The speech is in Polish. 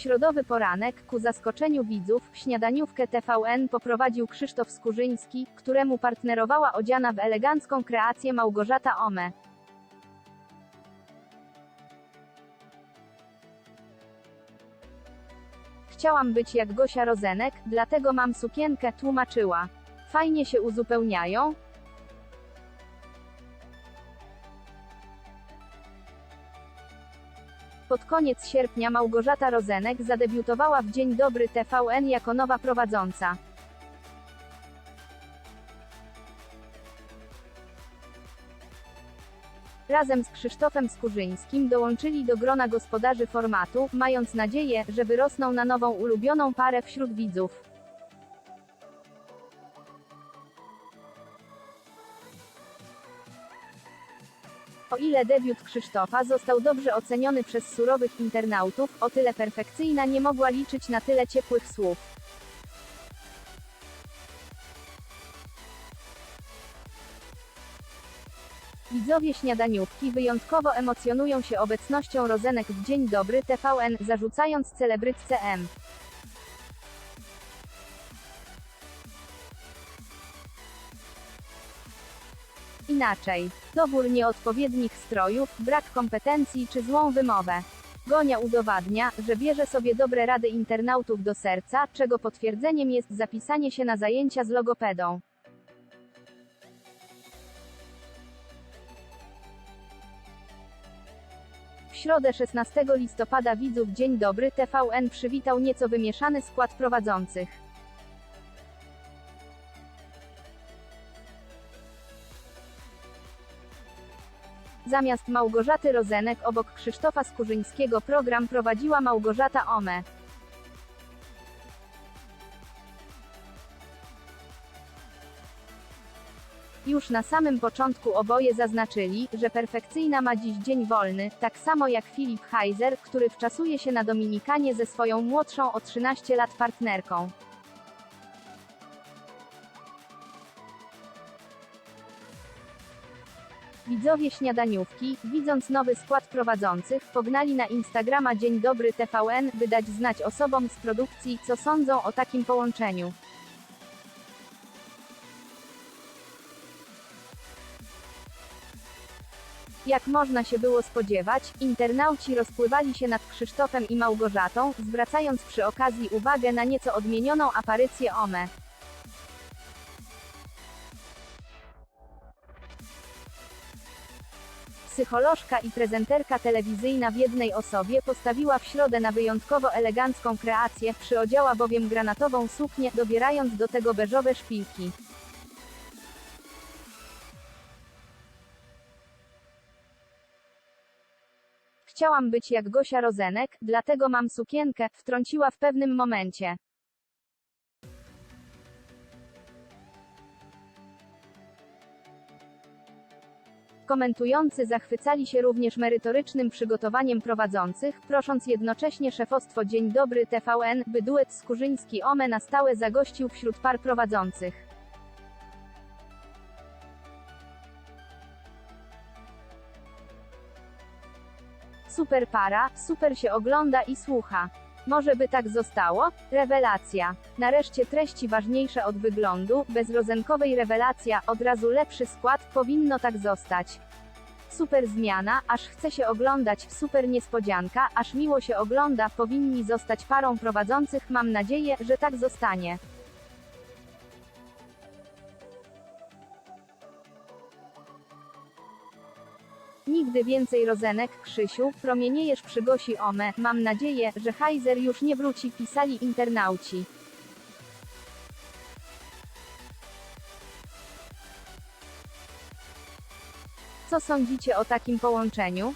środowy poranek, ku zaskoczeniu widzów, śniadaniówkę TVN poprowadził Krzysztof Skurzyński, któremu partnerowała odziana w elegancką kreację Małgorzata Ome. Chciałam być jak Gosia Rozenek, dlatego mam sukienkę, tłumaczyła. Fajnie się uzupełniają, Pod koniec sierpnia Małgorzata Rozenek zadebiutowała w Dzień Dobry TVN jako nowa prowadząca. Razem z Krzysztofem Skurzyńskim dołączyli do grona gospodarzy formatu, mając nadzieję, że wyrosną na nową ulubioną parę wśród widzów. O ile debiut Krzysztofa został dobrze oceniony przez surowych internautów, o tyle perfekcyjna nie mogła liczyć na tyle ciepłych słów. Widzowie śniadaniówki wyjątkowo emocjonują się obecnością Rozenek w Dzień Dobry TVN, zarzucając celebrytce M. Inaczej. Dobór nieodpowiednich strojów, brak kompetencji czy złą wymowę. Gonia udowadnia, że bierze sobie dobre rady internautów do serca, czego potwierdzeniem jest zapisanie się na zajęcia z logopedą. W środę 16 listopada widzów Dzień Dobry TVN przywitał nieco wymieszany skład prowadzących. Zamiast Małgorzaty Rozenek obok Krzysztofa Skurzyńskiego program prowadziła Małgorzata Ome. Już na samym początku oboje zaznaczyli, że perfekcyjna ma dziś dzień wolny, tak samo jak Filip Heiser, który wczasuje się na Dominikanie ze swoją młodszą o 13 lat partnerką. Widzowie śniadaniówki, widząc nowy skład prowadzących, pognali na Instagrama Dzień Dobry TVN, by dać znać osobom z produkcji, co sądzą o takim połączeniu. Jak można się było spodziewać, internauci rozpływali się nad Krzysztofem i Małgorzatą, zwracając przy okazji uwagę na nieco odmienioną aparycję Ome. Psycholożka i prezenterka telewizyjna w jednej osobie postawiła w środę na wyjątkowo elegancką kreację, przyodziała bowiem granatową suknię, dobierając do tego beżowe szpilki. Chciałam być jak Gosia Rozenek, dlatego mam sukienkę, wtrąciła w pewnym momencie. Komentujący zachwycali się również merytorycznym przygotowaniem prowadzących, prosząc jednocześnie szefostwo Dzień Dobry TVN, by duet Skurzyński-Ome na stałe zagościł wśród par prowadzących. Super para, super się ogląda i słucha. Może by tak zostało? Rewelacja. Nareszcie treści ważniejsze od wyglądu, bez rozenkowej rewelacja, od razu lepszy skład, powinno tak zostać. Super zmiana, aż chce się oglądać, super niespodzianka, aż miło się ogląda, powinni zostać parą prowadzących, mam nadzieję, że tak zostanie. Nigdy więcej Rozenek, Krzysiu, promieniejesz przy Gosi Ome, mam nadzieję, że Heiser już nie wróci, pisali internauci. Co sądzicie o takim połączeniu?